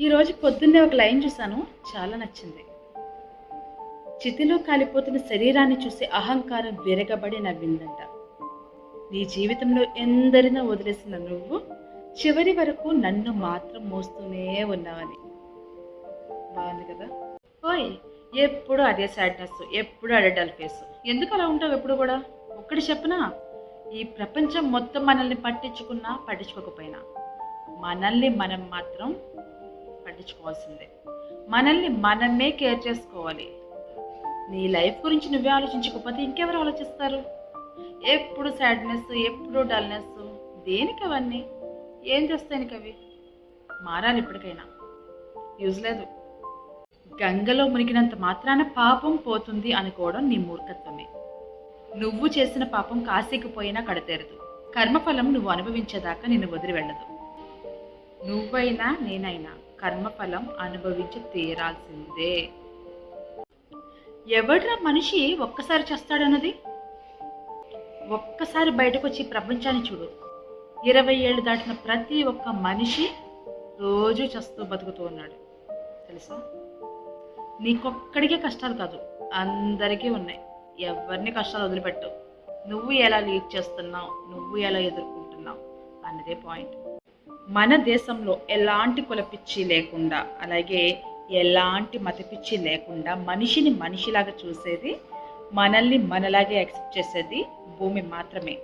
ఈరోజు పొద్దున్నే ఒక లైన్ చూశాను. చాలా నచ్చింది. చితిలో కాలిపోతున్న శరీరాన్ని చూసి అహంకారం విరగబడి నవ్విందంట. నీ జీవితంలో ఎందరినో వదిలేసిన నువ్వు చివరి వరకు నన్ను మాత్రం మోస్తూనే ఉన్నావని. బాగుంది కదా? ఓయ్ ఎప్పుడు అదే సాడ్నెస్ ఎప్పుడు అదే డల్ ఫేస్. ఎందుకు అలా ఉంటావు ఎప్పుడు కూడా? ఒక్కటి చెప్పనా? ఈ ప్రపంచం మొత్తం మనల్ని పట్టించుకున్నా పట్టించుకోకపోయినా. మనల్ని మనం మాత్రం పట్టించుకోవాల్సిందే మనల్ని మనమే కేర్ చేసుకోవాలి. నీ లైఫ్ గురించి నువ్వే ఆలోచించకపోతే ఇంకెవరు ఆలోచిస్తారు? ఎప్పుడు సాడ్నెస్ ఎప్పుడు డల్నెస్ దేనికి అవన్నీ? ఏం చేస్తానికి అవి? మారాలి ఇప్పటికైనా యూజ్ లేదు. గంగలో మునిగినంత మాత్రాన పాపం పోతుంది అనుకోవడం నీ మూర్ఖత్వమే. నువ్వు చేసిన పాపం కాశీకి పోయినా కడతేరదు. కర్మఫలం నువ్వు అనుభవించేదాకా నిన్ను వదిలి వెళ్ళదు. నువ్వైనా నేనైనా కర్మఫలం అనుభవించి తీరాల్సిందే. ఎవడ్రా మనిషి ఒక్కసారి చేస్తాడన్నది? ఒక్కసారి బయటకు వచ్చి ప్రపంచాన్ని చూడు. ఇరవై ఏళ్ళు దాటిన ప్రతి ఒక్క మనిషి రోజు చస్తూ బతుకుతూ ఉన్నాడు. తెలుసా? నీకొక్కడికే కష్టాలు కాదు అందరికీ ఉన్నాయి. ఎవరిని కష్టాలు వదిలిపెట్టు. నువ్వు ఎలా లీడ్ చేస్తున్నావు? నువ్వు ఎలా ఎదుర్కొంటున్నావు? అన్నదే పాయింట్. మన దేశంలో ఎలాంటి కులపిచ్చి లేకుండా అలాగే ఎలాంటి మతపిచ్చి లేకుండా మనిషిని మనిషిలాగా చూసేది మనల్ని మనలాగే యాక్సెప్ట్ చేసేది భూమి మాత్రమే.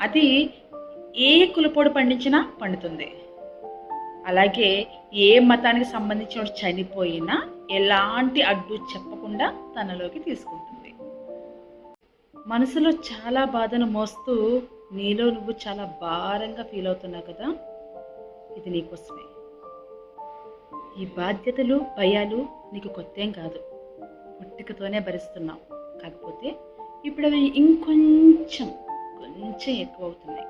అది ఏ కులపోడు పండించినా పండుతుంది. అలాగే ఏ మతానికి సంబంధించిన చనిపోయినా ఎలాంటి అడ్డు చెప్పకుండా తనలోకి తీసుకుంటుంది. మనసులో చాలా బాధను మోస్తూ నీలో నువ్వు చాలా భారంగా ఫీల్ అవుతున్నావు కదా? ఇది నీకోసమే ఈ బాధ్యతలు భయాలు నీకు కొత్తేం కాదు. పుట్టుకతోనే భరిస్తున్నావు. కాకపోతే ఇప్పుడు అవి ఇంకొంచెం కొంచెం ఎక్కువ అవుతున్నాయి.